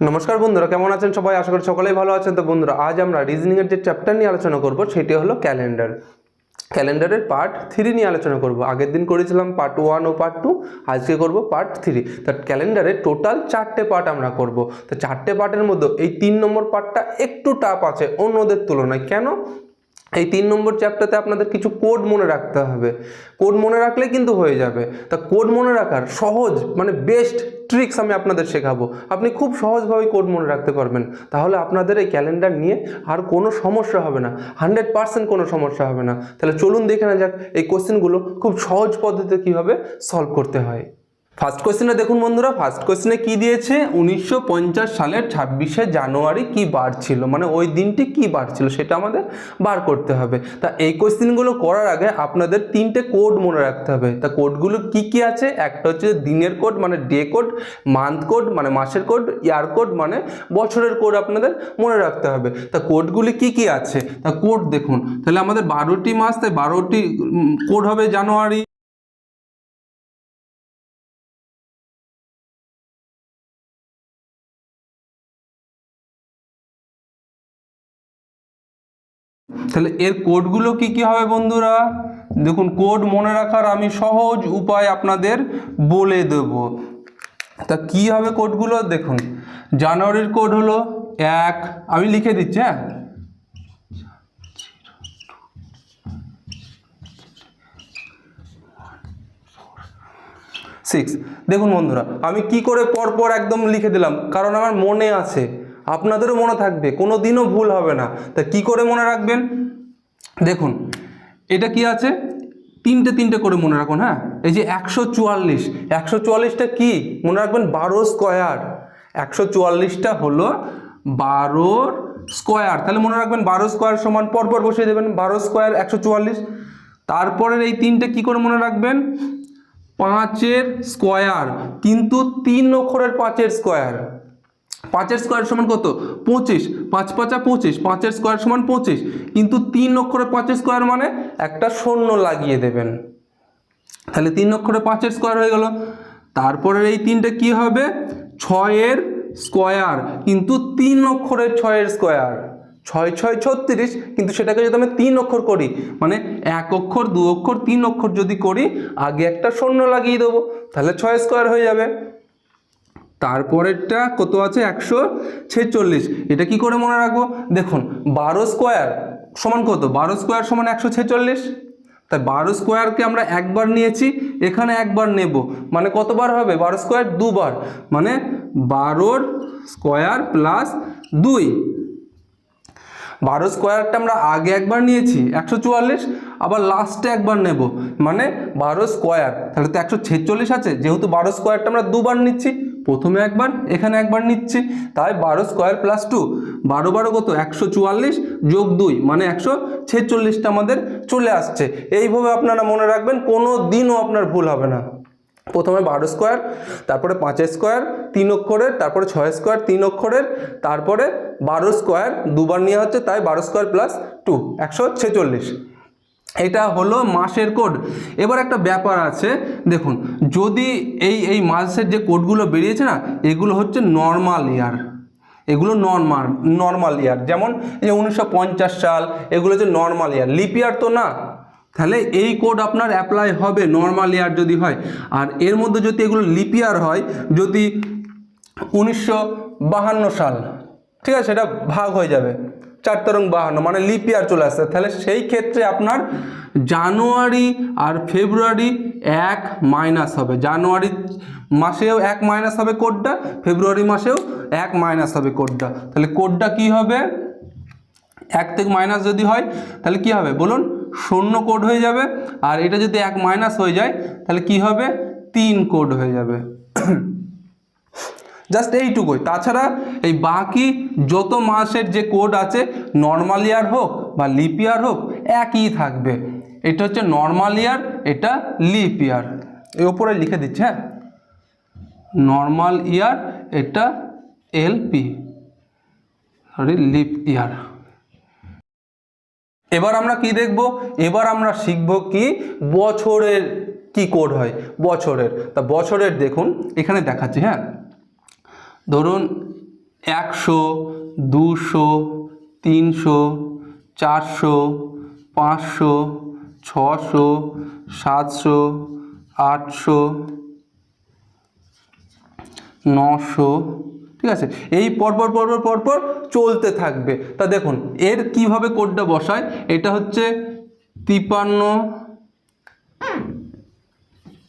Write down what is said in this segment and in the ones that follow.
নমস্কার বন্ধুরা, কেমন আছেন সবাই? আশা করি সকলেই ভালো আছেন। তো বন্ধুরা, আজ আমরা রিজনিংয়ের যে চ্যাপ্টার নিয়ে আলোচনা করব, সেটি হলো ক্যালেন্ডার ক্যালেন্ডারের পার্ট থ্রি নিয়ে আলোচনা করব। আগের দিন করেছিলাম পার্ট ওয়ান ও পার্ট টু আজকে করব পার্ট থ্রি তা ক্যালেন্ডারে টোটাল চারটে পার্ট আমরা করব। তো চারটে পার্টের মধ্যে এই তিন নম্বর পার্টটা একটু টাফ আছে, অন্যদের তুলনায়। কেন? এই তিন নম্বর চ্যাপ্টারতে আপনাদের কিছু কোড মনে রাখতে হবে। কোড মনে রাখলে কিন্তু হয়ে যাবে। তা কোড মনে রাখার সহজ মানে বেস্ট ট্রিক্স আমি আপনাদের শেখাবো। আপনি খুব সহজভাবে কোড মনে রাখতে পারবেন। তাহলে আপনাদের এই ক্যালেন্ডার নিয়ে আর কোনো সমস্যা হবে না। হান্ড্রেড পার্সেন্ট কোনো সমস্যা হবে না। তাহলে চলুন দেখে না যাক এই কোশ্চেনগুলো খুব সহজ পদ্ধতিতে কীভাবে সলভ করতে হয়। ফার্স্ট কোশ্চেনে দেখুন বন্ধুরা ফার্স্ট কোশ্চেনে কি দিয়েছে? উনিশশো পঞ্চাশ সালের ছাব্বিশে জানুয়ারি কি বার ছিল? মানে ওই দিনটি কি বার ছিল? সেটা আমাদের বার করতে হবে। তা এই কোশ্চেনগুলো করার আগে আপনাদের তিনটে কোড মনে রাখতে হবে। তা কোডগুলো কি কি আছে? একটা হচ্ছে দিনের কোড মানে ডে কোড মান্থ কোড মানে মাসের কোড ইয়ার কোড মানে বছরের কোড আপনাদের মনে রাখতে হবে। তা কোডগুলি কি কি আছে? তা কোড দেখুন। তাহলে আমাদের বারোটি মাস, তাই বারোটি কোড হবে জানুয়ারি। তাহলে এর কোডগুলো কি কি হবে বন্ধুরা? দেখুন, কোড মনে রাখার আমি সহজ উপায় আপনাদের বলে দেব। তা কি হবে কোডগুলো? দেখুন, জানুয়ারির কোড হলো এক। আমি লিখে দিচ্ছি হ্যাঁ? সিক্স দেখুন বন্ধুরা, আমি কি করে পরপর একদম লিখে দিলাম, কারণ আমার মনে আছে। আপনাদেরও মনে থাকবে কোনো দিনও ভুল হবে না। তা কি করে মনে রাখবেন? দেখুন, এটা কি আছে? তিনটে তিনটে করে মনে রাখুন হ্যাঁ? এই যে একশো চুয়াল্লিশ, একশো চুয়াল্লিশটা কি? মনে রাখবেন বারো স্কোয়ার। একশো চুয়াল্লিশটা হলো বারোর স্কোয়ার। তাহলে মনে রাখবেন বারো স্কোয়ার সমান, পরপর বসিয়ে দেবেন, বারো স্কোয়ার, একশো চুয়াল্লিশ। তারপরের এই তিনটে কি করে মনে রাখবেন? পাঁচের স্কোয়ার, কিন্তু তিন অক্ষরের পাঁচের স্কোয়ার। পাঁচের স্কোয়ার সমান কত? পঁচিশ। পাঁচ পাঁচা পঁচিশ, পাঁচের স্কোয়ার সমান পঁচিশ। কিন্তু তিন অক্ষরে পাঁচের স্কোয়ার মানে একটা শূন্য লাগিয়ে দেবেন। তাহলে তিন অক্ষরে পাঁচের স্কোয়ার হয়ে গেল। তারপরে এই তিনটে কি হবে? ছয়ের স্কোয়ার কিন্তু তিন অক্ষরের ছয়ের স্কোয়ার ছয় ছয়, ছত্রিশ। কিন্তু সেটাকে যদি আমি তিন অক্ষর করি মানে এক অক্ষর, দু অক্ষর, তিন অক্ষর যদি করি, আগে একটা শূন্য লাগিয়ে দেবো। তাহলে ছয় স্কোয়ার হয়ে যাবে। তারপরেরটা কত আছে? একশো ছেচল্লিশ। এটা কি করে মনে রাখব? দেখুন, বারো স্কোয়ার সমান কত? বারো স্কোয়ার সমান একশো ছেচল্লিশ। তাই বারো স্কোয়ারকে আমরা একবার নিয়েছি, এখানে একবার নেব। মানে কতবার হবে? বারো স্কোয়ার দুবার। মানে বারোর স্কোয়ার প্লাস দুই। বারো স্কোয়ারটা আমরা আগে একবার নিয়েছি, একশো চুয়াল্লিশ। আবার লাস্টে একবার নেব। মানে বারো স্কোয়ার। তাহলে তো একশো ছেচল্লিশ আছে। যেহেতু বারো স্কোয়ারটা আমরা দুবার নিচ্ছি প্রথমে একবার, এখানে একবার নিচ্ছি। তাই বারো স্কোয়ার প্লাস টু বারো বারো কত? একশো চুয়াল্লিশ যোগ দুই মানে একশো ছেচল্লিশটা আমাদের চলে আসছে। এইভাবে আপনারা মনে রাখবেন, কোনো দিনও আপনার ভুল হবে না। প্রথমে বারো স্কোয়ার তারপরে পাঁচের স্কোয়ার তিন অক্ষরের, তারপরে ছয় স্কোয়ার তিন অক্ষরের, তারপরে বারো স্কোয়ার দুবার নেওয়া হচ্ছে, তাই বারো স্কোয়ার প্লাস টু একশো ছেচল্লিশ। এটা হলো মাসের কোড। এবার একটা ব্যাপার আছে, দেখুন, যদি এই এই মাসের যে কোডগুলো বেরিয়েছে না, এগুলো হচ্ছে নর্মাল ইয়ার এগুলো নর্মাল নর্মাল ইয়ার যেমন যে উনিশশো সাল, এগুলো হচ্ছে নর্মাল ইয়ার লিপ ইয়ার তো না। তাহলে এই কোড আপনার অ্যাপ্লাই হবে নর্মাল ইয়ার যদি হয়। আর এর মধ্যে যদি এগুলো লিপ ইয়ার হয়, যদি উনিশশো সাল, ঠিক আছে, সেটা ভাগ হয়ে যাবে। চার তরং বাহান্ন মানে লিপ ইয়ার চলে আসছে। তাহলে সেই ক্ষেত্রে আপনার জানুয়ারি আর ফেব্রুয়ারি এক মাইনাস হবে। জানুয়ারি মাসেও এক মাইনাস হবে কোডটা, ফেব্রুয়ারি মাসেও এক মাইনাস হবে কোডটা। তাহলে কোডটা কি হবে? এক থেকে মাইনাস যদি হয়, তাহলে কি হবে? বলুন, শূন্য কোড হয়ে যাবে। আর এটা যদি এক মাইনাস হয়ে যায়, তাহলে কি হবে? তিন কোড হয়ে যাবে। জাস্ট এইটুকুই। তাছাড়া এই বাকি যত মাসের যে কোড আছে নর্মাল ইয়ার হোক বা লিপ ইয়ার হোক, একই থাকবে। এটা হচ্ছে নর্মাল ইয়ার এটা লিপ ইয়ার এর ওপরে লিখে দিচ্ছে হ্যাঁ? নর্মাল ইয়ার এটা এলপি সরি লিপ ইয়ার এবার আমরা কি দেখব? এবার আমরা শিখব কি বছরের কি কোড হয়। বছরের। তা বছরের দেখুন, এখানে দেখাচ্ছি হ্যাঁ? ধরুন একশো, দুশো, তিনশো, চারশো, পাঁচশো, ছশো, সাতশো, আটশো, নশো, ঠিক আছে? এই পরপর পরপর পরপর চলতে থাকবে। তা দেখুন, এর কীভাবে কোডটা বসায়? এটা হচ্ছে তিপান্ন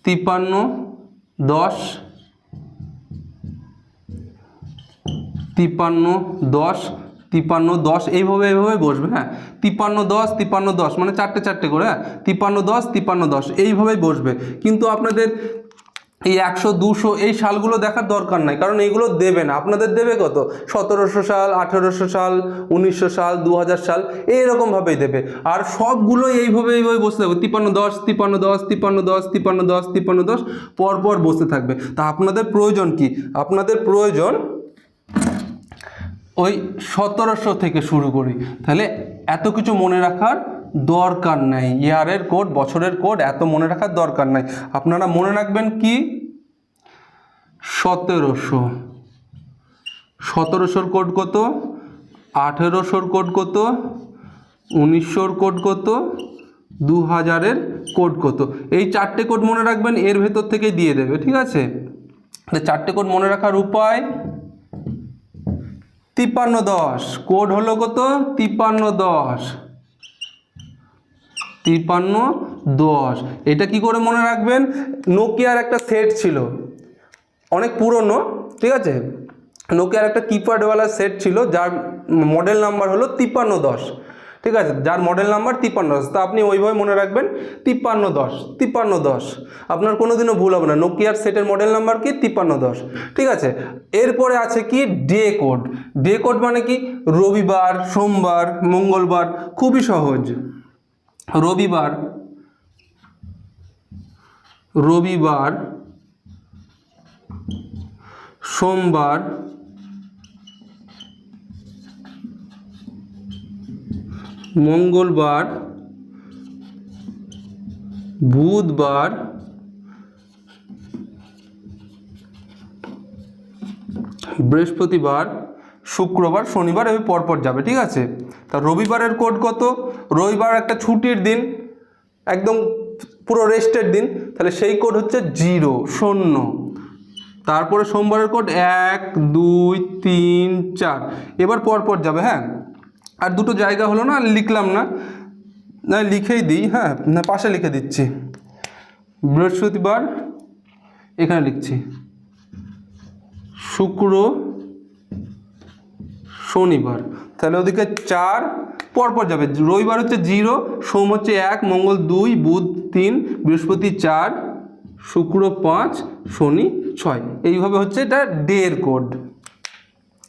তিপান্ন, দশ তিপান্ন দশ তিপান্ন দশ এইভাবে এইভাবে বসবে হ্যাঁ তিপান্ন দশ তিপান্ন দশ মানে চারটে চারটে করে হ্যাঁ তিপান্ন দশ তিপান্ন দশ এইভাবেই বসবে কিন্তু আপনাদের এই একশো দুশো এই সালগুলো দেখার দরকার নাই কারণ এইগুলো দেবে না আপনাদের দেবে কত সতেরোশো সাল আঠেরোশো সাল উনিশশো সাল দু সাল এইরকমভাবেই দেবে আর সবগুলো এইভাবে এইভাবে বসে থাকবে তিপান্ন দশ তিপান্ন দশ তিপান্ন দশ তিপান্ন দশ তিপান্ন দশ পরপর বসে থাকবে তা আপনাদের প্রয়োজন কি আপনাদের প্রয়োজন ওই সতেরোশো থেকে শুরু করি। তাহলে এত কিছু মনে রাখার দরকার নাই। ইয়ারের কোড, বছরের কোড, এত মনে রাখার দরকার নাই। আপনারা মনে রাখবেন কি? সতেরোশো। সতেরোশোর কোড কত? আঠেরোশোর কোড কত? উনিশশোর কোড কত? দু হাজারের কোড কত? এই চারটে কোড মনে রাখবেন, এর ভেতর থেকে দিয়ে দেবে, ঠিক আছে? চারটে কোড মনে রাখার উপায় তিপ্পান্ন দশ। কোড হলো কত? তিপ্পান্ন দশ। তিপ্পান্ন দশ। এটা কি করে মনে রাখবেন? নোকিয়ার একটা সেট ছিল। অনেক পুরনো, ঠিক আছে? নোকিয়ার একটা কিপ্যাডওয়ালা সেট ছিল, যার মডেল নাম্বার হলো তিপ্পান্ন দশ। ঠিক আছে? যার মডেল নাম্বার তিপ্পান্ন দশ তা আপনি ওইভাবে মনে রাখবেন, তিপ্পান্ন দশ তিপ্পান্ন দশ। আপনার কোনো দিনও ভুল হবে না। নোকিয়ার সেটের মডেল নাম্বার কি? তিপ্পান্ন দশ। ঠিক আছে? এরপরে আছে কি? ডে কোড ডে কোড মানে কি? রবিবার, সোমবার, মঙ্গলবার। খুবই সহজ। রবিবার রবিবার, সোমবার মঙ্গলবার, বুধবার, বৃহস্পতিবার, শুক্রবার, শনিবার এভাবে পরপর যাবে, ঠিক আছে? তা রবিবারের কোড কত? রবিবার একটা ছুটির দিন, একদম পুরো রেস্টের দিন, তাহলে সেই কোড হচ্ছে জিরো, শূন্য। তারপরে সোমবারের কোড এক, দুই, তিন, চার। এবার পরপর যাবে হ্যাঁ? আর দুটো জায়গা হলো না, লিখলাম না। না, লিখেই দিই হ্যাঁ না, পাশে লিখে দিচ্ছি। বৃহস্পতিবার, এখানে লিখছি। শুক্র, শনিবার। তাহলে ওদিকে চার, পরপর যাবে। রবিবার হচ্ছে জিরো, সোম হচ্ছে এক, মঙ্গল দুই, বুধ তিন, বৃহস্পতি চার, শুক্র পাঁচ, শনি ছয়। এইভাবে হচ্ছে এটা ডের কোড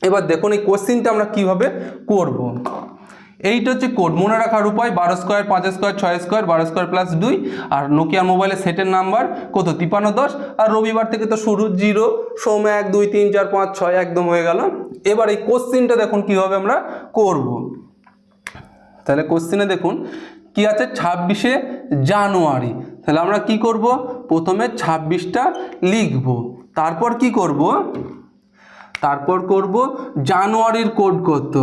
এবার দেখুন এই কোশ্চিনটা আমরা কীভাবে করব। এইটা হচ্ছে কোড। মনে রাখার উপায়, বারো স্কোয়ার, পাঁচ স্কোয়ার, ছয় স্কোয়ার, বারো স্কোয়ার প্লাস দুই। আর নোকিয়া মোবাইলের সেটের নাম্বার কত? তিপান্ন দশ। আর রবিবার থেকে তো শুরু, জিরো। সোম এক, দুই, তিন, চার, পাঁচ, ছয় একদম হয়ে গেল। এবার এই কোশ্চিনটা দেখুন কীভাবে আমরা করব। তাহলে কোশ্চিনে দেখুন, কি আছে? ছাব্বিশে জানুয়ারি। তাহলে আমরা কি করব? প্রথমে ছাব্বিশটা লিখব। তারপর কি করব? তারপর করব জানুয়ারির কোড কত?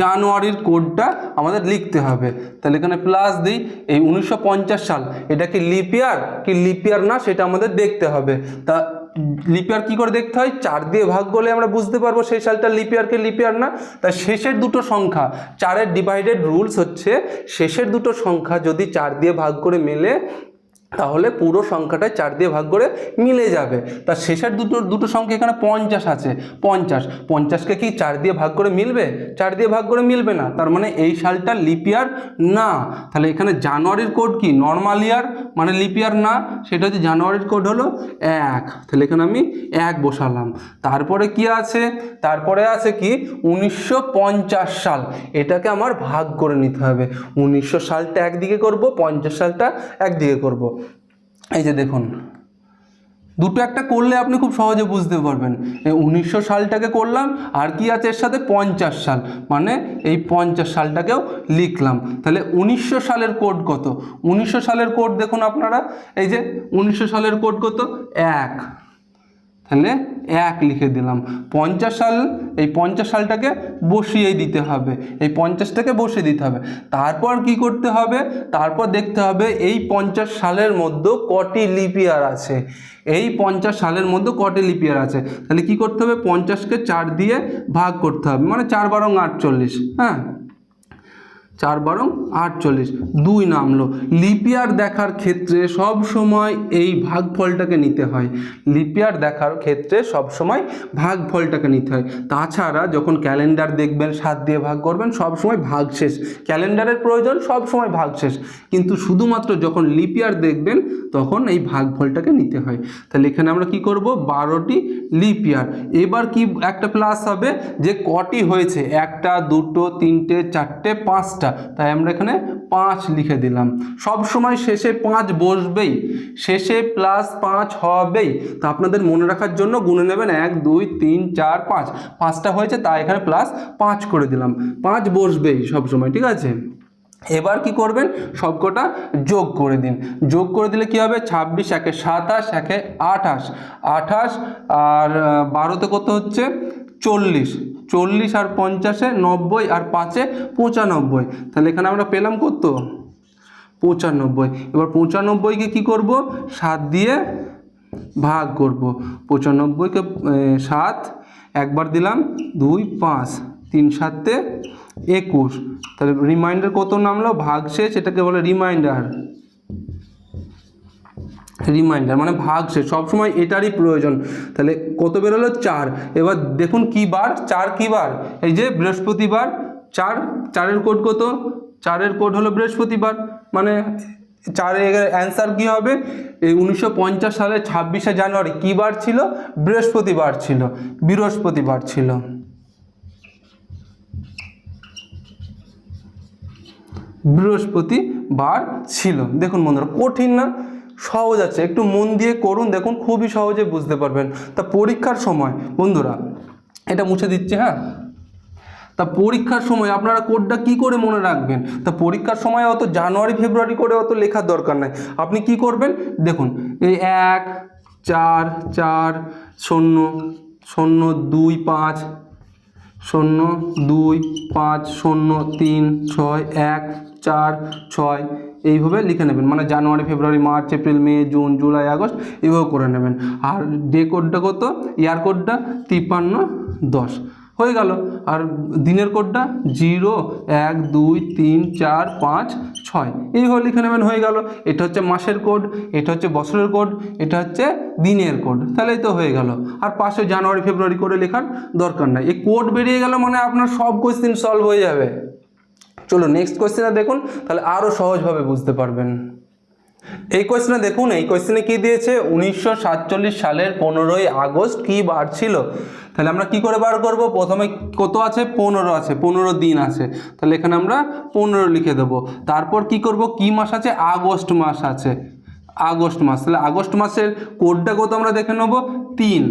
জানুয়ারির কোডটা আমাদের লিখতে হবে। তাহলে এখানে প্লাস দিই, এই উনিশশো পঞ্চাশ সাল, এটা কি লিপিয়ার কি লিপিয়ার না? সেটা আমাদের দেখতে হবে। তা লিপিয়ার কি করে দেখতে হয়? চার দিয়ে ভাগ করলে আমরা বুঝতে পারব সেই সালটা লিপিয়ারকে লিপিয়ার না? তা শেষের দুটো সংখ্যা, চারের ডিভাইডেড রুলস হচ্ছে, শেষের দুটো সংখ্যা যদি চার দিয়ে ভাগ করে মেলে তাহলে পুরো সংখ্যাটায় চার দিয়ে ভাগ করে মিলে যাবে। তার শেষের দুটো দুটো সংখ্যা এখানে পঞ্চাশ আছে। পঞ্চাশ। পঞ্চাশকে কি চার দিয়ে ভাগ করে মিলবে? চার দিয়ে ভাগ করে মিলবে না। তার মানে এই সালটা লিপিয়ার না। তাহলে এখানে জানুয়ারির কোড কি? নর্মাল ইয়ার মানে লিপিয়ার না। সেটা হচ্ছে জানুয়ারির কোড হলো এক। তাহলে এখানে আমি এক বসালাম। তারপরে কি আছে? তারপরে আছে কি? উনিশশো পঞ্চাশ সাল। এটাকে আমার ভাগ করে নিতে হবে। উনিশশো সালটা একদিকে করব, পঞ্চাশ সালটা একদিকে করব। এই যে দেখুন, দুটো একটা করলে আপনি খুব সহজে বুঝতে পারবেন। এই উনিশশো সালটাকে করলাম, আর কি আছে এর সাথে? পঞ্চাশ সাল। মানে এই পঞ্চাশ সালটাকেও লিখলাম। তাহলে উনিশশো সালের কোড কত? উনিশশো সালের কোড দেখুন আপনারা। এই যে উনিশশো সালের কোড কত? এক। তাহলে এক লিখে দিলাম। পঞ্চাশ সাল, এই পঞ্চাশ সালটাকে বসিয়ে দিতে হবে। এই পঞ্চাশটাকে বসিয়ে দিতে হবে। তারপর কি করতে হবে? তারপর দেখতে হবে এই পঞ্চাশ সালের মধ্যে কটি লিপিয়ার আছে। এই পঞ্চাশ সালের মধ্যে কটি লিপিয়ার আছে। তাহলে কি করতে হবে? পঞ্চাশকে চার দিয়ে ভাগ করতে হবে। মানে চার বারং আটচল্লিশ হ্যাঁ? চার বারং আটচল্লিশ। দুই নামলো। লিপিয়ার দেখার ক্ষেত্রে সব সময় এই ভাগফলটাকে নিতে হয়। লিপিয়ার দেখার ক্ষেত্রে সব সময় ভাগফলটাকে নিতে হয়। তাছাড়া যখন ক্যালেন্ডার দেখবেন, সাত দিয়ে ভাগ করবেন সব সময় ভাগ শেষ। ক্যালেন্ডারের প্রয়োজন সব সময় ভাগ শেষ। কিন্তু শুধুমাত্র যখন লিপিয়ার দেখবেন, তখন এই ভাগফলটাকে নিতে হয়। তাহলে এখানে আমরা কি করব? বারোটি লিপিয়ার এবার কি একটা প্লাস হবে? যে কটি হয়েছে? একটা, দুটো, তিনটে, চারটে, পাঁচটা। তাই আমরা এখানে পাঁচ লিখে দিলাম। সব সময় শেষে পাঁচ বসবেই, শেষে প্লাস পাঁচ হবেই। তো আপনাদের মনে রাখার জন্য গুনে নেবেন এক, দুই, তিন, চার, পাঁচ। পাঁচটা হয়েছে তাই এখানে প্লাস পাঁচ করে দিলাম। পাঁচ বসবেই সব সময়, ঠিক আছে? এবার কি করবেন? সবকটা যোগ করে দিন। যোগ করে দিলে কি হবে? ছাব্বিশ, একে সাতাশ, একে আঠাশ। আঠাশ আর বারোতে কত হচ্ছে? চল্লিশ। চল্লিশ আর পঞ্চাশে, নব্বই আর পাঁচে পঁচানব্বই। তাহলে এখানে আমরা পেলাম কত? পঁচানব্বই। এবার পঁচানব্বইকে কি করব? সাত দিয়ে ভাগ করব। পঁচানব্বইকে সাত, একবার দিলাম, দুই, পাঁচ, তিন, সাতে একুশ। তাহলে রিমাইন্ডার কত নামলো? ভাগ শেষ এটাকে বলে রিমাইন্ডার রিমাইন্ডার মানে ভাগ শেষ সবসময় এটারই প্রয়োজন। তাহলে কত বেরোলো? চার। এবার দেখুন কি বার? চার কি বার? এই যে বৃহস্পতিবার, চার, চারের কোড কত? চারের কোড হলো বৃহস্পতিবার মানে চারের অ্যান্সার কি হবে? এই উনিশশো সালের ছাব্বিশে জানুয়ারি, কী বার ছিল? বৃহস্পতিবার ছিল বৃহস্পতিবার ছিল। বৃহস্পতিবার ছিল। দেখুন বন্ধুরা, কঠিন না? সহজ আছে। একটু মন দিয়ে করুন, দেখুন, খুবই সহজে বুঝতে পারবেন। তা পরীক্ষার সময়, বন্ধুরা, এটা মুছে দিচ্ছে হ্যাঁ? তা পরীক্ষার সময় আপনারা কোডটা কি করে মনে রাখবেন? তা পরীক্ষার সময় অত জানুয়ারি, ফেব্রুয়ারি করে অত লেখার দরকার নাই। আপনি কি করবেন? দেখুন, এই এক, চার চার, শূন্য শূন্য, দুই, পাঁচ, শূন্য, দুই, পাঁচ, শূন্য, তিন, ছয়, এক, চার, ছয় এইভাবে লিখে নেবেন। মানে জানুয়ারি, ফেব্রুয়ারি, মার্চ, এপ্রিল, মে, জুন, জুলাই, আগস্ট এইভাবে করে নেবেন। আর ডে কোডটা কত? ইয়ার কোডটা তিপ্পান্ন, দশ। হয়ে গেল। আর দিনের কোডটা জিরো, এক, দুই, তিন, চার, পাঁচ, ছয়। এইভাবে লিখে নেবেন, হয়ে গেল। এটা হচ্ছে মাসের কোড এটা হচ্ছে বছরের কোড এটা হচ্ছে দিনের কোড তাহলেই তো হয়ে গেল। আর পাশে জানুয়ারি, ফেব্রুয়ারি করে লেখার দরকার নাই। এই কোড বেরিয়ে গেল মানে আপনার সব কোয়েশ্চেন সলভ হয়ে যাবে। চলো নেক্সট কোয়েশ্চেনে দেখুন, তাহলে আরও সহজভাবে বুঝতে পারবেন। এই কোয়েশ্চেনে দেখুন, এই কোয়েশ্চেনে কি দিয়েছে? উনিশশো সাতচল্লিশ সালের পনেরোই আগস্ট কি বার ছিল? তাহলে আমরা কি করে বার করব? প্রথমে কত আছে? পনেরো আছে, পনেরো দিন আছে। তাহলে এখানে আমরা পনেরো লিখে দেবো। তারপর কি করব? কি মাস আছে? আগস্ট মাস আছে। আগস্ট মাস, তাহলে আগস্ট মাসের কোডটা কত আমরা দেখে নেব? তিন।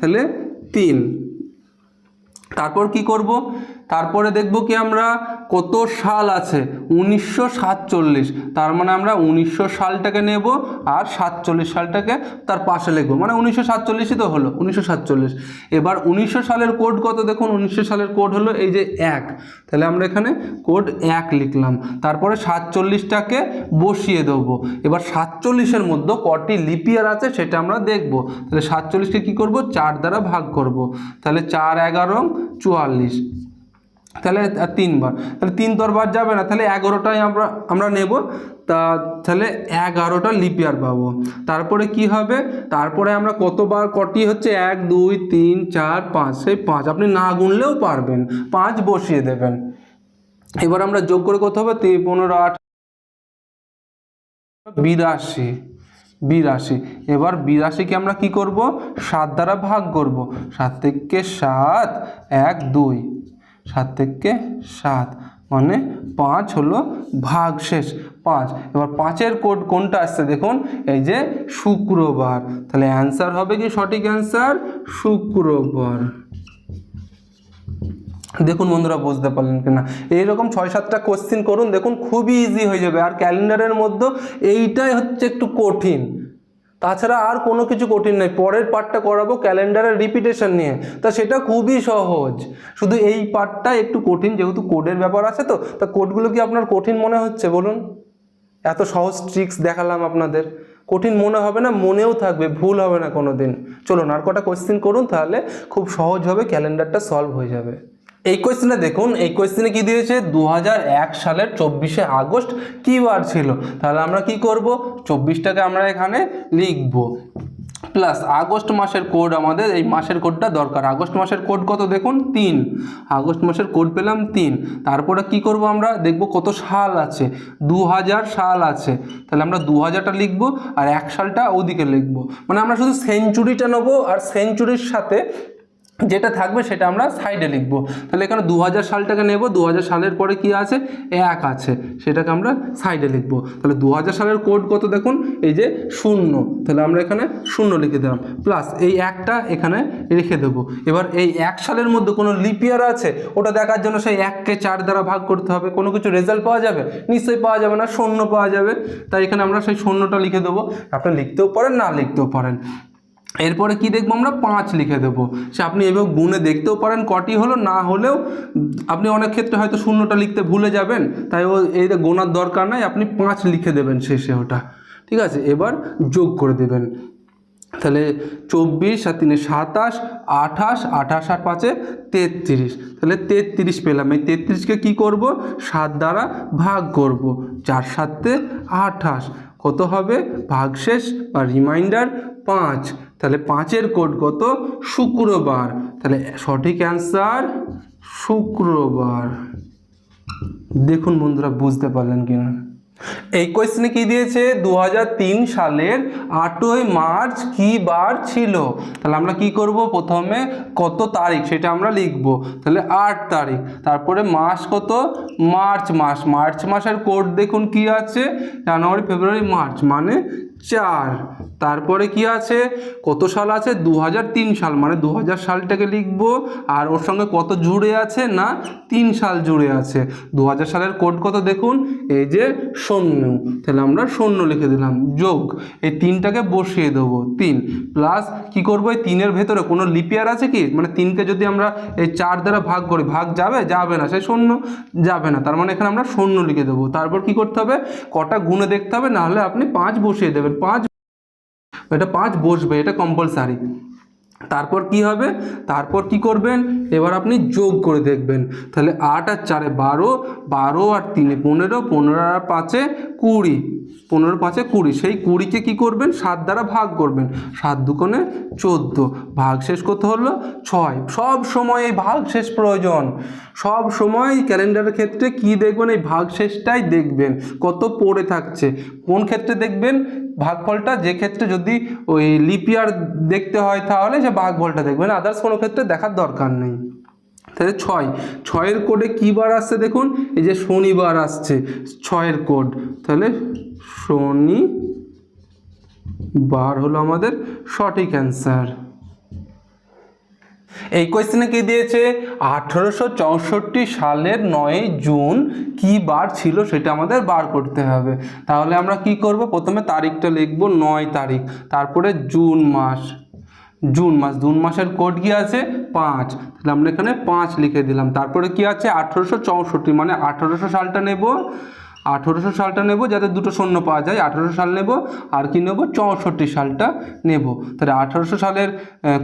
তাহলে তিন। তারপর কি করব? তারপরে দেখব কি আমরা কত সাল আছে? উনিশশো সাতচল্লিশ। তার মানে আমরা উনিশশো সালটাকে নেব আর সাতচল্লিশ সালটাকে তার পাশে লিখব। মানে উনিশশো সাতচল্লিশই তো হলো, উনিশশো সাতচল্লিশ। এবার উনিশশো সালের কোড কত? দেখুন, উনিশশো সালের কোড হলো এই যে এক। তাহলে আমরা এখানে কোড এক লিখলাম। তারপরে সাতচল্লিশটাকে বসিয়ে দেবো। এবার সাতচল্লিশের মধ্যে কটি লিপিয়ার আছে সেটা আমরা দেখব। তাহলে সাতচল্লিশকে কী করব? চার দ্বারা ভাগ করব। তাহলে চার এগারো, চুয়াল্লিশ। তাহলে তিনবার। তাহলে তিন তো আর বার যাবে না, তাহলে এগারোটাই আমরা আমরা নেব। তা, তাহলে এগারোটা লিপিয়ার পাবো। তারপরে কি হবে? তারপরে আমরা কতবার, কটি হচ্ছে? এক, দুই, তিন, চার, পাঁচ। সেই পাঁচ আপনি না গুনলেও পারবেন। পাঁচ বসিয়ে দেবেন। এবার আমরা যোগ করে কত হবে? পনেরো, আট, বিরাশি। বিরাশি। এবার বিরাশিকে আমরা কি করব? সাত দ্বারা ভাগ করব। সাত থেকে সাত, এক, দুই। সাত থেকে সাত মানে পাঁচ হলো ভাগ শেষ পাঁচ। এবার পাঁচের কোড কোনটা আসছে দেখুন, এই যে শুক্রবার। তাহলে অ্যান্সার হবে কি সঠিক অ্যান্সার শুক্রবার। দেখুন বন্ধুরা, বুঝতে পারলেন কিনা? এইরকম ছয়, সাতটা কোশ্চিন করুন, দেখুন খুবই ইজি হয়ে যাবে। আর ক্যালেন্ডারের মধ্যে এইটাই হচ্ছে একটু কঠিন। তাছাড়া আর কোনো কিছু কঠিন নয়। পরের পার্টটা করাবো ক্যালেন্ডারের রিপিটেশন নিয়ে। তা সেটা খুবই সহজ। শুধু এই পার্টটা একটু কঠিন, যেহেতু কোডের ব্যাপার আছে তো, তা কোডগুলো কি আপনার কঠিন মনে হচ্ছে বলুন? এত সহজ ট্রিক্স দেখালাম আপনাদের। কঠিন মনে হবে না, মনেও থাকবে, ভুল হবে না কোনো দিন চলুন আর কটা কোয়েশ্চেন করুন, তাহলে খুব সহজভাবে ক্যালেন্ডারটা সলভ হয়ে যাবে। এই কোয়েশ্চেনে দেখুন, এই কোয়েশ্চেনে কি দিয়েছে? দু হাজার এক সালের চব্বিশে আগস্ট কী বার ছিল? তাহলে আমরা কি করব? চব্বিশটাকে আমরা এখানে লিখব। প্লাস আগস্ট মাসের কোড আমাদের, এই মাসের কোডটা দরকার। আগস্ট মাসের কোড কত দেখুন? তিন। আগস্ট মাসের কোড পেলাম তিন। তারপরে কি করব আমরা? দেখব কত সাল আছে। দু হাজার সাল আছে। তাহলে আমরা দু হাজারটা লিখব আর এক সালটা ওদিকে লিখব। মানে আমরা শুধু সেঞ্চুরিটা নেব আর সেঞ্চুরির সাথে যেটা থাকবে সেটা আমরা সাইডে লিখব। তাহলে এখানে দু হাজার সালটাকে নেব দু হাজার সালের পরে কি আছে? এক আছে, সেটাকে আমরা সাইডে লিখব। তাহলে দু হাজার সালের কোড কত দেখুন? এই যে শূন্য। তাহলে আমরা এখানে শূন্য লিখে দিলাম। প্লাস এই একটা এখানে রেখে দেবো। এবার এই এক সালের মধ্যে কোনো লিপিয়ার আছে? ওটা দেখার জন্য সেই এককে চার দ্বারা ভাগ করতে হবে। কোনো কিছু রেজাল্ট পাওয়া যাবে? নিশ্চয়ই পাওয়া যাবে না, শূন্য পাওয়া যাবে। তাই এখানে আমরা সেই শূন্যটা লিখে দেবো। আপনি লিখতেও পারেন, না লিখতেও পারেন। এরপরে কি দেখব আমরা? পাঁচ লিখে দেবো। সে আপনি এভাবে গুণে দেখতেও পারেন, কটি হলো, না হলেও আপনি অনেক ক্ষেত্রে হয়তো শূন্যটা লিখতে ভুলে যাবেন, তাই ও এই গোনার দরকার নাই, আপনি পাঁচ লিখে দেবেন শেষে ওটা। ঠিক আছে? এবার যোগ করে দেবেন। তাহলে চব্বিশ আর তিনে সাতাশ, আঠাশ আঠাশ আর পাঁচে তেত্রিশ। তাহলে তেত্রিশ পেলাম। এই তেত্রিশকে কী করব? সাত দ্বারা ভাগ করব। চার সাতে আঠাশ। কত হবে? ভাগশেষ বা রিমাইন্ডার পাঁচ। তাহলে পাঁচের কোড কত? শুক্রবার। তাহলে সঠিক অ্যান্সার শুক্রবার। দেখুন বন্ধুরা, বুঝতে পারলেন কিনা? এই কোয়েশ্চেনে কি দিয়েছে? দু হাজার তিন সালের আটই মার্চ কি বার ছিল? তাহলে আমরা কি করব প্রথমে? কত তারিখ? সেটা আমরা লিখব। তাহলে আট তারিখ। তারপরে মাস কত? মার্চ মাস। মার্চ মাসের কোড দেখুন কি আছে? জানুয়ারি, ফেব্রুয়ারি, মার্চ মানে চার। তারপরে কি আছে? কত সাল আছে? দু হাজার তিন সাল মানে দু হাজার সালটাকে লিখব। আর ওর সঙ্গে কত জুড়ে আছে না তিন সাল জুড়ে আছে? দু হাজার সালের কোড কত দেখুন? এই যে শূন্য। তাহলে আমরা শূন্য লিখে দিলাম। যোগ। এই তিনটাকে বসিয়ে দেবো। তিন। প্লাস কি করব? এই তিনের ভেতরে কোনো লিপিয়ার আছে কি? মানে তিনকে যদি আমরা এই চার দ্বারা ভাগ করি, ভাগ যাবে? যাবে না। সেই শূন্য যাবে না। তার মানে এখানে আমরা শূন্য লিখে দেবো। তারপর কি করতে হবে? কটা গুণে দেখতে হবে? নাহলে আপনি পাঁচ বসিয়ে দেবেন। পাঁচ এটা পাঁচ বসবে এটা কম্পালসারি। তারপর কি হবে? তারপর কি করবেন? এবার আপনি যোগ করে দেখবেন। তাহলে আট আর চারে বারো বারো আর তিনে পনেরো পনেরো আর পাঁচে কুড়ি। পনেরো, পাঁচে কুড়ি। সেই কুড়িকে কি করবেন? সাত দ্বারা ভাগ করবেন। সাত দুকোণে চোদ্দ। ভাগ শেষ করতে হলো? ছয়। সব সময় এই ভাগ শেষ প্রয়োজন। সব সময় ক্যালেন্ডারের ক্ষেত্রে কি দেখবেন? এই ভাগ শেষটাই দেখবেন। কত পড়ে থাকছে। কোন ক্ষেত্রে দেখবেন? ভাগফলটা যে ক্ষেত্রে যদি ওই লিপিয়ার দেখতে হয় তাহলে ভাগফলটা দেখবেন আদার্স কোনো ক্ষেত্রে দেখার দরকার নেই। তাহলে ছয়, ছয়ের কোডে কী বার আসছে দেখুন? এই যে শনিবার আসছে, ছয়ের কোড তাহলে শনি বার হলো আমাদের সঠিক অ্যান্সার এই কোয়েশ্চেনে কি দিয়েছে? আঠারোশো সালের নয় জুন কি বার ছিল সেটা আমাদের বার করতে হবে। তাহলে আমরা কি করব? প্রথমে তারিখটা লিখব নয় তারিখ, তারপরে জুন মাস। জুন মাস, জুন মাসের কোড কি আছে? পাঁচ। তাহলে আমরা এখানে পাঁচ লিখে দিলাম। তারপরে কি আছে? আঠেরোশো চৌষট্টি মানে আঠেরোশো সালটা নেব। আঠেরোশো সালটা নেব, যাতে দুটো শূন্য পাওয়া যায়। আঠেরোশো সাল নেব, আর কি নেব? চৌষট্টি সালটা নেব। তাহলে আঠেরোশো সালের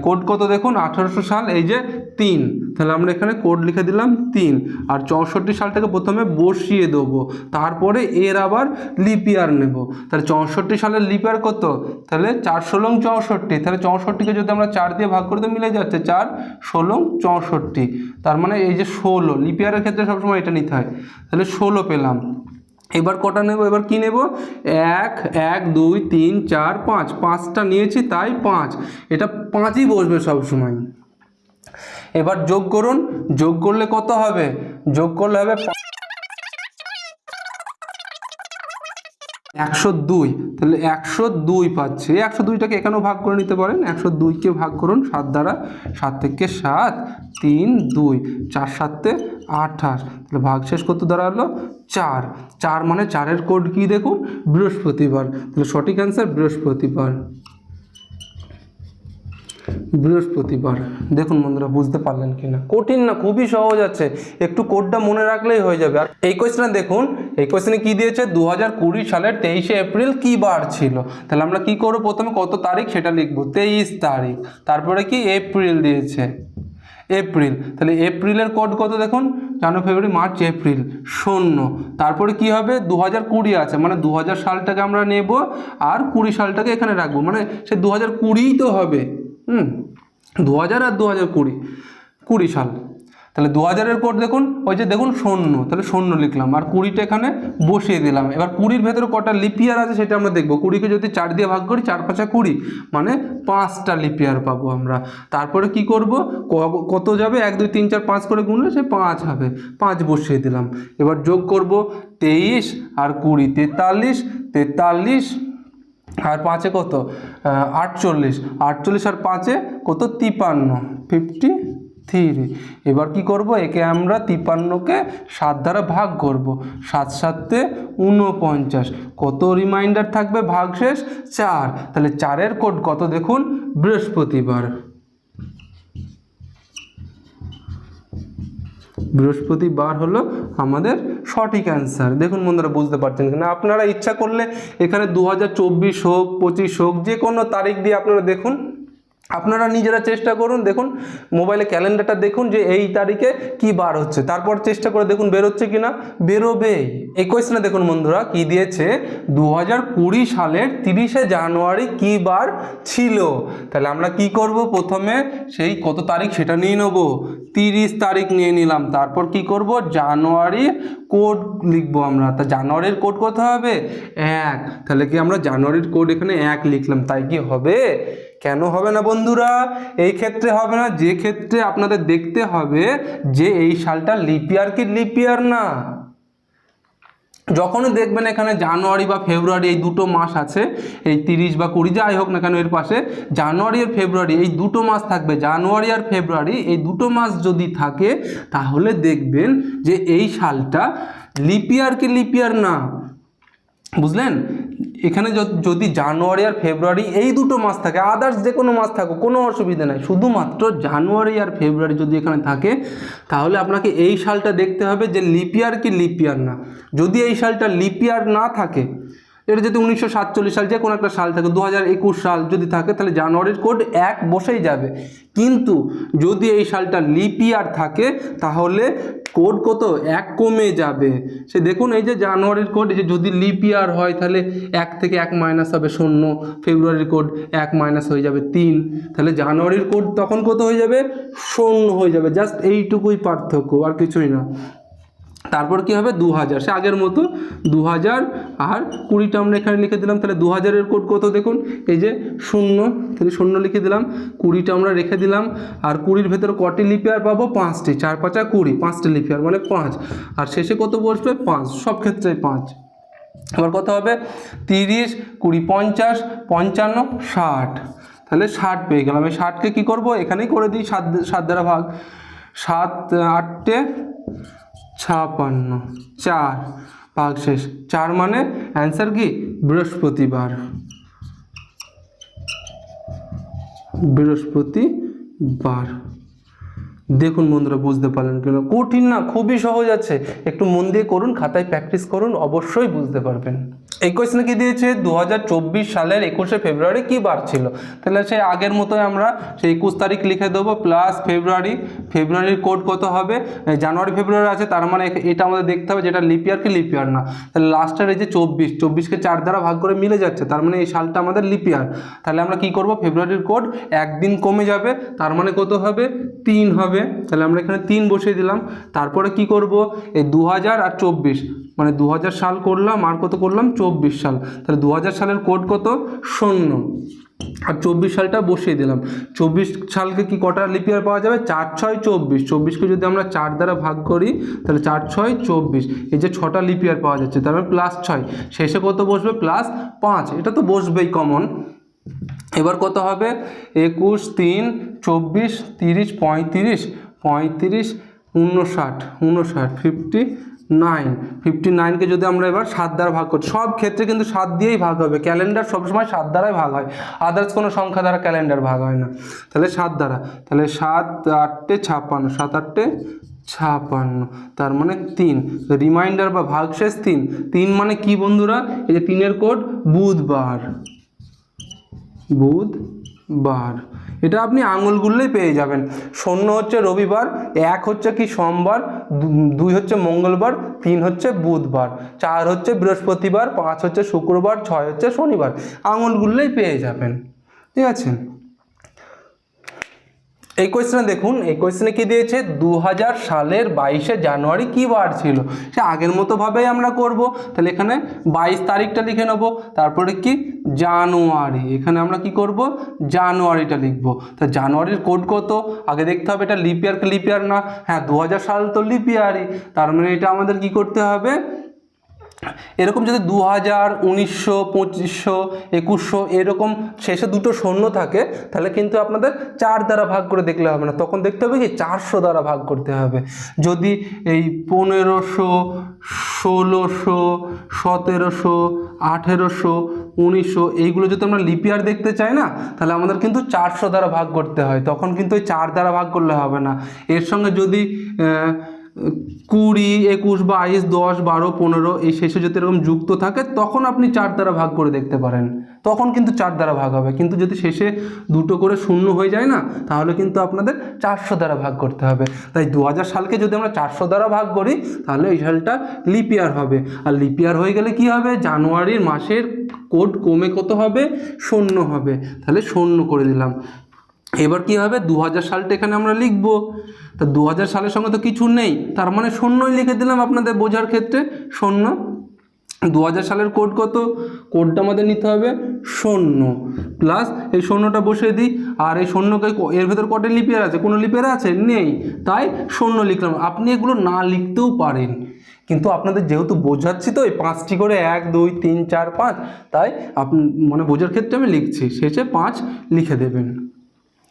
কোড কত দেখুন? আঠেরোশো সাল, এই যে তিন। তাহলে আমরা এখানে কোড লিখে দিলাম তিন। আর চৌষট্টি সালটাকে প্রথমে বসিয়ে দেবো। তারপরে এর আবার লিপিয়ার নেব। তাহলে চৌষট্টি সালের লিপিয়ার কত? তাহলে চার ষোলং চৌষট্টি। তাহলে চৌষট্টিকে যদি আমরা চার দিয়ে ভাগ করে, তো মিলে যাচ্ছে চার ষোলং চৌষট্টি। তার মানে এই যে ষোলো লিপিয়ারের ক্ষেত্রে সবসময় এটা নিতে হয়। তাহলে ষোলো পেলাম। এবার কটা নেব? এবার কি নেব? এক এক, দুই, তিন, চার, পাঁচ। পাঁচটা নিয়েছি, তাই পাঁচ। এটা পাঁচই বসবে সব সময় এবার যোগ করুন। যোগ করলে কত হবে? যোগ করলে হবে একশো দুই, তাহলে একশো দুই পাচ্ছে। একশো দুইটাকে এখানেও ভাগ করে নিতে পারেন। একশো দুইকে ভাগ করুন সাত দ্বারা, সাত থেকে সাত, তিন, দুই, চার সাতে আঠাশ। তাহলে ভাগ শেষ করতে হলো চার। চার মানে চারের কোড কি দেখুন? বৃহস্পতিবার। তাহলে সঠিক অ্যান্সার বৃহস্পতিবার। বৃহস্পতিবার। দেখুন বন্ধুরা, বুঝতে পারলেন কি না কঠিন না, খুবই সহজ আছে। একটু কোডটা মনে রাখলেই হয়ে যাবে। আর এই কোয়েশ্চেনে দেখুন, এই কোয়েশ্চেনে কি দিয়েছে? দু হাজার কুড়ি সালের তেইশে এপ্রিল কি বার ছিল? তাহলে আমরা কি করব প্রথমে? কত তারিখ? সেটা লিখব। তেইশ তারিখ। তারপরে কি? এপ্রিল দিয়েছে। এপ্রিল। তাহলে এপ্রিলের কোড কত দেখুন? জানুয়ারি, ফেব্রুয়ারি, মার্চ, এপ্রিল। শূন্য। তারপরে কি হবে? দু হাজার কুড়ি আছে। মানে দু হাজার সালটাকে আমরা নেব আর কুড়ি সালটাকে এখানে রাখব। মানে সে দু হাজার কুড়িই তো হবে। হুম দু হাজার আর দু হাজার কুড়ি কুড়ি সাল। তাহলে দু হাজারের পর দেখুন, ওই যে দেখুন শূন্য তাহলে শূন্য লিখলাম। আর কুড়িটা এখানে বসিয়ে দিলাম। এবার কুড়ির ভেতরে কটা লিপিয়ার আছে সেটা আমরা দেখব। কুড়িকে যদি চার দিয়ে ভাগ করি, চার পাঁচা কুড়ি মানে পাঁচটা লিপিয়ার পাবো আমরা। তারপরে কি করব? কত যাবে? এক, দুই, তিন, চার, পাঁচ করে গুনলে সে পাঁচ হবে। পাঁচ বসিয়ে দিলাম। এবার যোগ করব তেইশ আর কুড়ি, তেতাল্লিশ তেতাল্লিশ আর পাঁচে কত? আটচল্লিশ। আটচল্লিশ আর পাঁচে কত? তিপান্ন। ফিফটি থ্রি এবার কি করব? একে আমরা তিপান্নকে সাত দ্বারা ভাগ করব। সাত সাতে উনপঞ্চাশ কত রিমাইন্ডার থাকবে? ভাগ শেষ চার। তাহলে চারের কোড কত দেখুন? বৃহস্পতিবার। বৃহস্পতিবার হলো আমাদের সঠিক অ্যান্সার দেখুন বন্ধুরা, বুঝতে পারছেন কিনা? আপনারা ইচ্ছা করলে এখানে দু হাজার চব্বিশ হোক, পঁচিশ হোক যে কোনো তারিখ দিয়ে আপনারা দেখুন। আপনারা নিজেরা চেষ্টা করুন, দেখুন, মোবাইলে ক্যালেন্ডারটা দেখুন যে এই তারিখে কি বার হচ্ছে। তারপর চেষ্টা করে দেখুন বেরোচ্ছে কি না বেরোবেই এই কোয়েশনে দেখুন বন্ধুরা, কি দিয়েছে? দু হাজার কুড়ি সালের তিরিশে জানুয়ারি কি বার ছিল? তাহলে আমরা কি করব প্রথমে? সেই কত তারিখ সেটা নিয়ে নেব। তিরিশ তারিখ নিয়ে নিলাম। তারপর কি করব? জানুয়ারি কোড লিখব আমরা। তা জানুয়ারির কোড কত হবে? এক। তাহলে কি আমরা জানুয়ারির কোড এখানে এক লিখলাম, তাই কি হবে? কেন হবে না বন্ধুরা? এই ক্ষেত্রে হবে না, যে ক্ষেত্রে আপনাদের দেখতে হবে যে এই সালটা লিপিয়ার কি লিপিয়ার না। যখনই দেখবেন এখানে জানুয়ারি বা ফেব্রুয়ারি এই দুটো মাস আছে, এই তিরিশ বা কুড়ি যাই হোক না কেন এর পাশে, জানুয়ারি আর ফেব্রুয়ারি এই দুটো মাস থাকবে। জানুয়ারি আর ফেব্রুয়ারি এই দুটো মাস যদি থাকে, তাহলে দেখবেন যে এই সালটা লিপিয়ার কি লিপিয়ার না। বুঝলেন? এখানে যদি জানুয়ারি আর ফেব্রুয়ারি এই দুটো মাস থাকে আদার্স যে কোনো মাস থাকুক, কোনো অসুবিধা নাই। শুধুমাত্র জানুয়ারি আর ফেব্রুয়ারি যদি এখানে থাকে, তাহলে আপনাকে এই সালটা দেখতে হবে যে লিপিয়ার কি লিপিয়ার না। যদি এই সালটা লিপিয়ার না থাকে এটা যদি উনিশশো সাতচল্লিশ সাল যে কোনো একটা সাল থাকে দু হাজার একুশ সাল যদি থাকে, তাহলে জানুয়ারির কোড এক বসেই যাবে। কিন্তু যদি এই সালটা লিপিয়ার থাকে, তাহলে কোড কত? এক কমে যাবে। সে দেখুন, এই যে জানুয়ারির কোড, এই যে যদি লিপিয়ার হয়, তাহলে এক থেকে এক মাইনাস হবে শূন্য, ফেব্রুয়ারির কোড এক মাইনাস হয়ে যাবে তিন, তাহলে জানুয়ারির কোড তখন কত হয়ে যাবে? শূন্য হয়ে যাবে। জাস্ট এইটুকুই পার্থক্য, আর কিছুই না। তারপর কি হবে? দু হাজার সে আগের মতো দু হাজার আর কুড়িটা আমরা এখানে লিখে দিলাম। তাহলে দু হাজারের কোড কত দেখুন? এই যে শূন্য। তাহলে শূন্য লিখে দিলাম। কুড়িটা আমরা রেখে দিলাম। আর কুড়ির ভেতরে কটি লিপিয়ার পাবো? পাঁচটি। চার, পাঁচা কুড়ি। পাঁচটি লিপিয়ার মানে পাঁচ। আর শেষে কত বসবে? পাঁচ। সব ক্ষেত্রে পাঁচ। আবার কত হবে? তিরিশ, কুড়ি পঞ্চাশ, পঞ্চান্ন, ষাট। তাহলে ষাট পেয়ে গেলাম। আমি ষাটকে কী করব? এখানেই করে দিই সাত সাত দ্বারা ভাগ। সাত আটটে ছাপান্ন, চার, ভাগ শেষ। চার মানে অ্যান্সার কি? বৃহস্পতিবার। বৃহস্পতিবার। দেখুন বন্ধুরা, বুঝতে পারলেন কিনা? কঠিন না, খুবই সহজ আছে। একটু মন দিয়ে করুন, খাতায় প্র্যাকটিস করুন, অবশ্যই বুঝতে পারবেন। এই কোয়েশ্চেনে কি দিয়েছে? দু হাজার চব্বিশ সালের একুশে ফেব্রুয়ারি কি বার ছিল? তাহলে সেই আগের মতোই আমরা সেই একুশ তারিখ লিখে দেবো প্লাস ফেব্রুয়ারি। ফেব্রুয়ারির কোড কত হবে? জানুয়ারি, ফেব্রুয়ারি আছে, তার মানে এটা আমাদের দেখতে হবে যেটা লিপিয়ার কি লিপিয়ার না। তাহলে লাস্টের এই যে চব্বিশ, চব্বিশকে চার দ্বারা ভাগ করে মিলে যাচ্ছে, তার মানে এই সালটা আমাদের লিপিয়ার তাহলে আমরা কি করব? ফেব্রুয়ারির কোড একদিন কমে যাবে, তার মানে কত হবে? তিন হবে। তাহলে আমরা এখানে তিন বসিয়ে দিলাম। তারপরে কি করব? এই দু হাজার আর চব্বিশ। মানে দু হাজার সাল করলাম, আর কত করলাম? চব্বিশ সাল। তাহলে দু হাজার সালের কোড কত? শূন্য। আর চব্বিশ সালটা বসিয়ে দিলাম। চব্বিশ সালকে কি কটা লিপিয়ার পাওয়া যাবে? চার, ছয়, চব্বিশ। চব্বিশকে যদি আমরা চার দ্বারা ভাগ করি, তাহলে চার, ছয়, চব্বিশ। এই যে ছটা লিপিয়ার পাওয়া যাচ্ছে তার মানে প্লাস ছয়। শেষে কত বসবে? প্লাস পাঁচ। এটা তো বসবেই কমন এবার কত হবে? একুশ, তিন, চব্বিশ, তিরিশ, পঁয়ত্রিশ। পঁয়ত্রিশ উনষাট উনষাট ফিফটি নাইন ফিফটি নাইনকে যদি আমরা এবার সাত দ্বারা ভাগ করি, সব ক্ষেত্রে কিন্তু সাত দিয়েই ভাগ হবে। ক্যালেন্ডার সবসময় সাত দ্বারাই ভাগ হয়। আদার্স কোনো সংখ্যা দ্বারা ক্যালেন্ডার ভাগ হয় না। তাহলে সাত দ্বারা। তাহলে সাত আটটে ছাপ্পান্ন সাত আটটে ছাপান্ন। তার মানে তিন। রিমাইন্ডার বা ভাগশেষ তিন। তিন মানে কি বন্ধুরা? এই যে তিনের কোড বুধবার। বুধবার। এটা আপনি আঙুল গুললেই পেয়ে যাবেন। শূন্য হচ্ছে রবিবার, এক হচ্ছে কি সোমবার দুই হচ্ছে মঙ্গলবার, তিন হচ্ছে বুধবার, চার হচ্ছে বৃহস্পতিবার, পাঁচ হচ্ছে শুক্রবার, ছয় হচ্ছে শনিবার। আঙুল গুললেই পেয়ে যাবেন। ঠিক আছে? এই কোয়েশ্চেনে দেখুন, এই কোয়েশ্চেনে কি দিয়েছে? দু হাজার সালের বাইশে জানুয়ারি কি বার ছিল? সে আগের মতো ভাবেই আমরা করব। তাহলে এখানে বাইশ তারিখটা লিখে নেব। তারপরে কি? জানুয়ারি। এখানে আমরা কি করব? জানুয়ারিটা লিখব। তা জানুয়ারির কোড কত? আগে দেখতে হবে এটা লিপ ইয়ার কি লিপ না। হ্যাঁ দু হাজার সাল তো লিপ ইয়ারই তার মানে এটা আমাদের কি করতে হবে? এরকম যদি দু হাজার উনিশশো, পঁচিশশো, একুশশো এরকম শেষে দুটো শূন্য থাকে, তাহলে কিন্তু আপনাদের চার দ্বারা ভাগ করে দেখলে হবে না। তখন দেখতে হবে কি? চারশো দ্বারা ভাগ করতে হবে। যদি এই পনেরোশো, ষোলোশো, সতেরোশো, আঠেরোশো, উনিশশো এইগুলো যদি আমরা লিপিয়ার দেখতে চাই না, তাহলে আমাদের কিন্তু চারশো দ্বারা ভাগ করতে হয়। তখন কিন্তু ওই চার দ্বারা ভাগ করলে হবে না। এর সঙ্গে যদি কুড়ি, একুশ, বাইশ, দশ, বারো, পনেরো এই শেষে যদি এরকম যুক্ত থাকে, তখন আপনি চার দ্বারা ভাগ করে দেখতে পারেন। তখন কিন্তু চার দ্বারা ভাগ হবে। কিন্তু যদি শেষে দুটো করে শূন্য হয়ে যায় না, তাহলে কিন্তু আপনাদের চারশো দ্বারা ভাগ করতে হবে। তাই দু হাজার সালকে যদি আমরা চারশো দ্বারা ভাগ করি, তাহলে এই সালটা লিপিয়ার হবে। আর লিপিয়ার হয়ে গেলে কি হবে? জানুয়ারির মাসের কোড কমে কত হবে? শূন্য হবে। তাহলে শূন্য করে দিলাম। এবার কি হবে? দু হাজার সালটা এখানে আমরা লিখব। তা দু হাজার সালের সঙ্গে তো কিছু নেই। তার মানে শূন্যই লিখে দিলাম আপনাদের বোঝার ক্ষেত্রে শূন্য দু সালের কোড কত? কোডটা আমাদের নিতে হবে শূন্য প্লাস এই শূন্যটা বসিয়ে দিই। আর এই শূন্যকে এর ভেতর কটে লিপিয়ার আছে? কোনো লিপিয়ার আছে? নেই। তাই শূন্য লিখলাম। আপনি এগুলো না লিখতেও পারেন। কিন্তু আপনাদের যেহেতু বোঝাচ্ছি তো, এই পাঁচটি করে এক, দুই, তিন, চার, পাঁচ, তাই আপনি মানে বোঝার ক্ষেত্রে আমি লিখছি। শেষে পাঁচ লিখে দেবেন।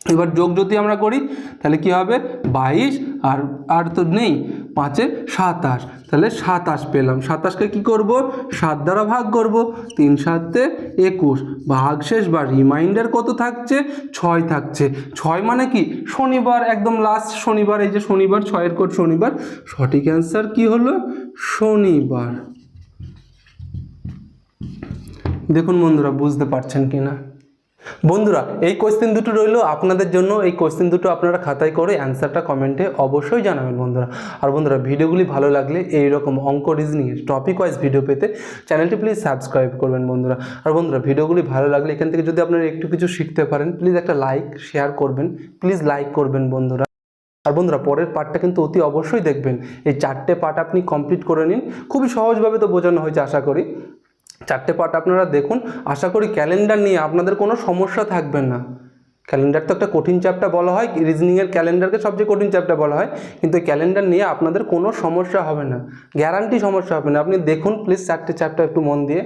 এবার যোগ যদি আমরা করি, তাহলে কি হবে? বাইশ, আর আর তো নেই, পাঁচে সাতাশ। তাহলে সাতাশ পেলাম। সাতাশকে কি করব? সাত দ্বারা ভাগ করব। তিন সাতে একুশ। ভাগ শেষ বা রিমাইন্ডার কত থাকছে? ছয় থাকছে। ছয় মানে কি? শনিবার, একদম লাস্ট শনিবার, এই যে শনিবার, ছয়ের কোট শনিবার। সঠিক অ্যান্সার কি হলো? শনিবার। দেখুন বন্ধুরা, বুঝতে পারছেন কি না বন্ধুরা, এই কোয়েশ্চেন দুটো রইল আপনাদের জন্য। এই কোয়েশ্চেন দুটো আপনারা খাতায় করে অ্যান্সারটা কমেন্টে অবশ্যই জানাবেন বন্ধুরা। আর বন্ধুরা, ভিডিওগুলি ভালো লাগলে এই রকম অঙ্ক রিজনিংয়ের টপিক ওয়াইজ ভিডিও পেতে চ্যানেলটি প্লিজ সাবস্ক্রাইব করবেন বন্ধুরা। আর বন্ধুরা, ভিডিওগুলি ভালো লাগলে এখান থেকে যদি আপনারা একটু কিছু শিখতে পারেন প্লিজ একটা লাইক শেয়ার করবেন প্লিজ লাইক করবেন বন্ধুরা। আর বন্ধুরা, পরের পার্টটা কিন্তু অতি অবশ্যই দেখবেন। এই চারটে পার্ট আপনি কমপ্লিট করে নিন। খুবই সহজভাবে তো বোঝানো হয়েছে, আশা করি। চারটে পার্ট আপনারা দেখুন। আশা করি ক্যালেন্ডার নিয়ে আপনাদের কোনো সমস্যা থাকবে না। ক্যালেন্ডার তো একটা কঠিন চ্যাপ্টার বলা হয় রিজনিংয়ের ক্যালেন্ডারকে সবচেয়ে কঠিন চ্যাপ্টার বলা হয়, কিন্তু ক্যালেন্ডার নিয়ে আপনাদের কোনো সমস্যা হবে না। গ্যারান্টি সমস্যা হবে না। আপনি দেখুন প্লিজ চারটে চ্যাপ্টার একটু মন দিয়ে।